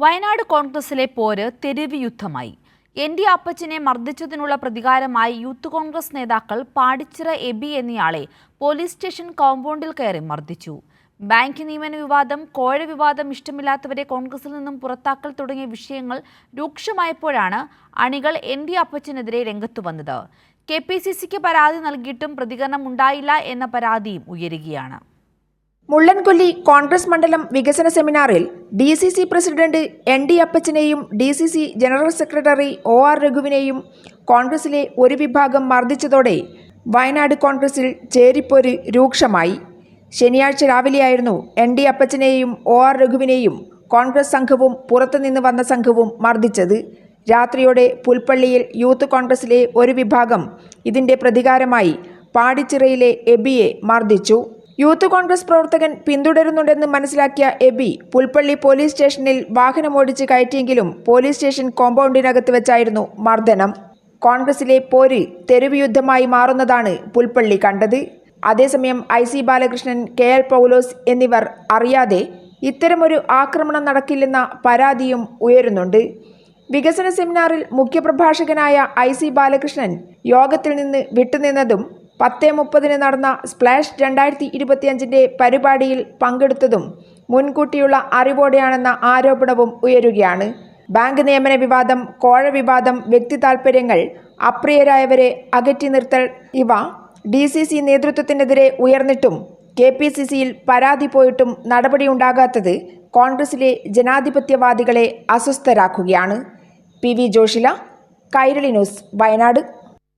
വയനാട് കോൺഗ്രസിലെ പോര് തെരുവ് യുദ്ധമായി. എൻ ഡി അപ്പച്ചനെ മർദ്ദിച്ചതിനുള്ള പ്രതികാരമായി യൂത്ത് കോൺഗ്രസ് നേതാക്കൾ പാടിച്ചിറ എബി എന്നയാളെ പോലീസ് സ്റ്റേഷൻ കോമ്പൗണ്ടിൽ കയറി മർദ്ദിച്ചു. ബാങ്ക് നിയമന വിവാദം കോഴ വിവാദം ഇഷ്ടമില്ലാത്തവരെ കോൺഗ്രസിൽ നിന്നും പുറത്താക്കൽ തുടങ്ങിയ വിഷയങ്ങൾ രൂക്ഷമായപ്പോഴാണ് അണികൾ എൻ ഡി അപ്പച്ചനെതിരെ രംഗത്തു വന്നത്. കെ പി സി സിക്ക് പരാതി നൽകിയിട്ടും പ്രതികരണം ഉണ്ടായില്ല എന്ന പരാതിയും ഉയരുകയാണ്. മുള്ളൻകൊല്ലി കോൺഗ്രസ് മണ്ഡലം വികസന സെമിനാറിൽ D C C president N D അപ്പച്ചനെയും D C C general secretary O R രഘുവിനെയും കോൺഗ്രസിലെ ഒരു വിഭാഗം മർദ്ദിച്ചതോടെ വയനാട് കോൺഗ്രസിൽ ചേരിപ്പോര് രൂക്ഷമായി. ശനിയാഴ്ച രാവിലെയായിരുന്നു എൻ ഡി അപ്പച്ചനെയും ഒ ആർ രഘുവിനെയും കോൺഗ്രസ് സംഘവും പുറത്തുനിന്ന് വന്ന സംഘവും മർദ്ദിച്ചത്. രാത്രിയോടെ പുൽപ്പള്ളിയിൽ യൂത്ത് കോൺഗ്രസിലെ ഒരു വിഭാഗം ഇതിന്റെ പ്രതികാരമായി പാടിച്ചിറയിലെ എബിയെ മർദ്ദിച്ചു. യൂത്ത് കോൺഗ്രസ് പ്രവർത്തകൻ പിന്തുടരുന്നുണ്ടെന്ന് മനസ്സിലാക്കിയ എബി പുൽപ്പള്ളി പോലീസ് സ്റ്റേഷനിൽ വാഹനമോടിച്ച് കയറ്റിയെങ്കിലും പോലീസ് സ്റ്റേഷൻ കോമ്പൗണ്ടിനകത്ത് വെച്ചായിരുന്നു മർദ്ദനം. കോൺഗ്രസിലെ പോര് തെരുവ് യുദ്ധമായി മാറുന്നതാണ് പുൽപ്പള്ളി കണ്ടത്. അതേസമയം I C Balakrishnan K L Paulose എന്നിവർ അറിയാതെ ഇത്തരമൊരു ആക്രമണം നടക്കില്ലെന്ന പരാതിയും ഉയരുന്നുണ്ട്. വികസന സെമിനാറിൽ മുഖ്യപ്രഭാഷകനായ ഐ സി ബാലകൃഷ്ണൻ യോഗത്തിൽ നിന്ന് വിട്ടുനിന്നതും പത്ത് മുപ്പതിന് നടന്ന സ്പ്ലാഷ് രണ്ടായിരത്തി ഇരുപത്തിയഞ്ചിന്റെ പരിപാടിയിൽ പങ്കെടുത്തതും മുൻകൂട്ടിയുള്ള അറിവോടെയാണെന്ന ആരോപണവും ഉയരുകയാണ്. ബാങ്ക് നിയമന വിവാദം കോഴ വിവാദം വ്യക്തി താൽപ്പര്യങ്ങൾ അപ്രിയരായവരെ അകറ്റി നിർത്തൽ ഇവ ഡി സി സി നേതൃത്വത്തിനെതിരെ ഉയർന്നിട്ടും കെ പി സി സിയിൽ പരാതി പോയിട്ടും നടപടിയുണ്ടാകാത്തത് കോൺഗ്രസിലെ ജനാധിപത്യവാദികളെ അസ്വസ്ഥരാക്കുകയാണ്. P V Joshila Kairali news Wayanad.